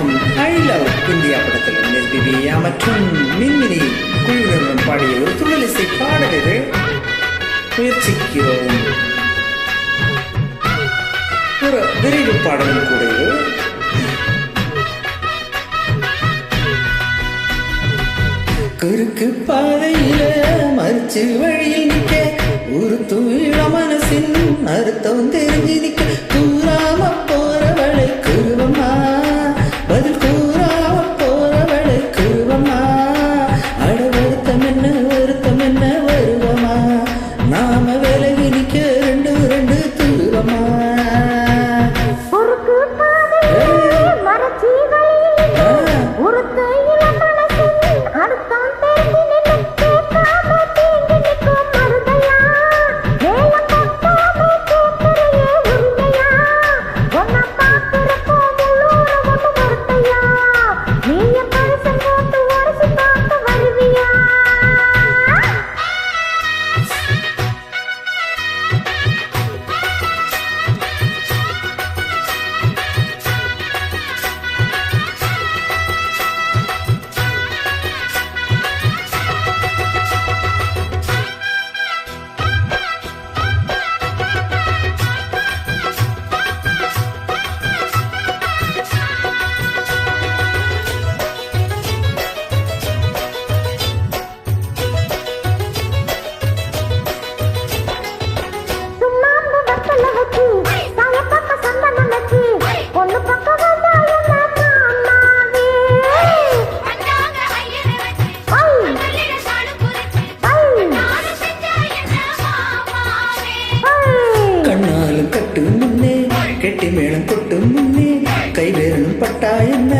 மற்றும் I love India படத்தில் எஸ்பிபியா மற்றும் மின்மினி குழுவினருடன் பாடிய ஒரு துள்ளலிசை பாடலில் முயற்சிக்கிறோம். ஒரு விரைவு பாடலும் கூட குறுக்கு பாதையில மறுச்சு வழியில் நிற்க ஒரு தூய மனசின் அர்த்தம் தெரிஞ்சு நிற்க തൊട്ടും മുന്നേ കൈവേരണം പട്ടായെന്ന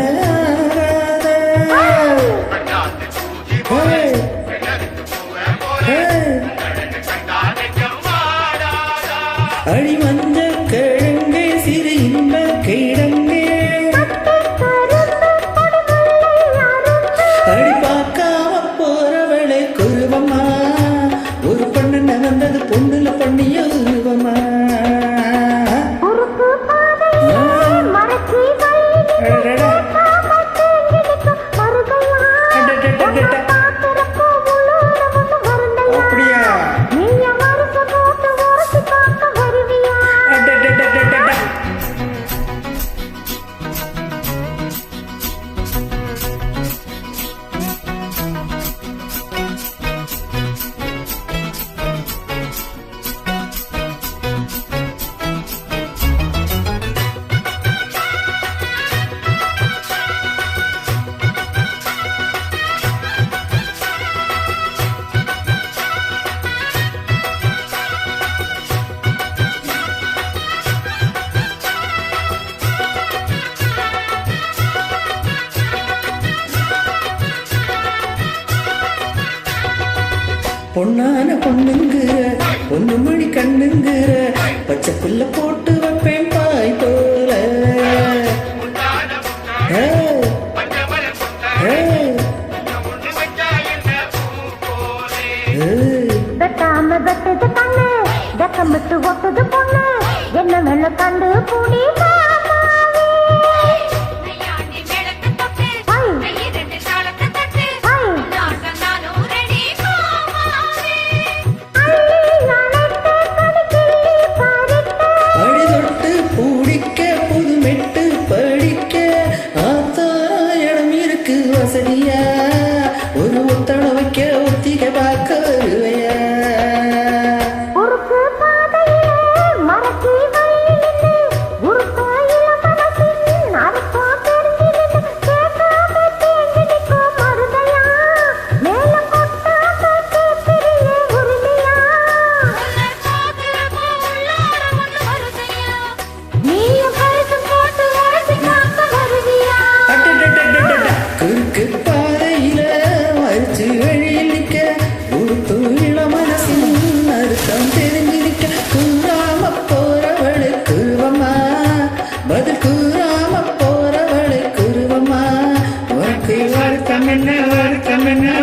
பொன்னான பொண்ணுங்கிற பொண்ணு மொழி கண்ணுங்கிற பச்சை புல்ல போட்டு வைப்பேன் பாய் போல. தாம பட்டது கண்ணு தக்கமிட்டு ஒட்டுது பொண்ணு. என்ன வெள்ள கண்டு பூடி வசதியா? ஒரு ஒத்தட வைக்க என்ன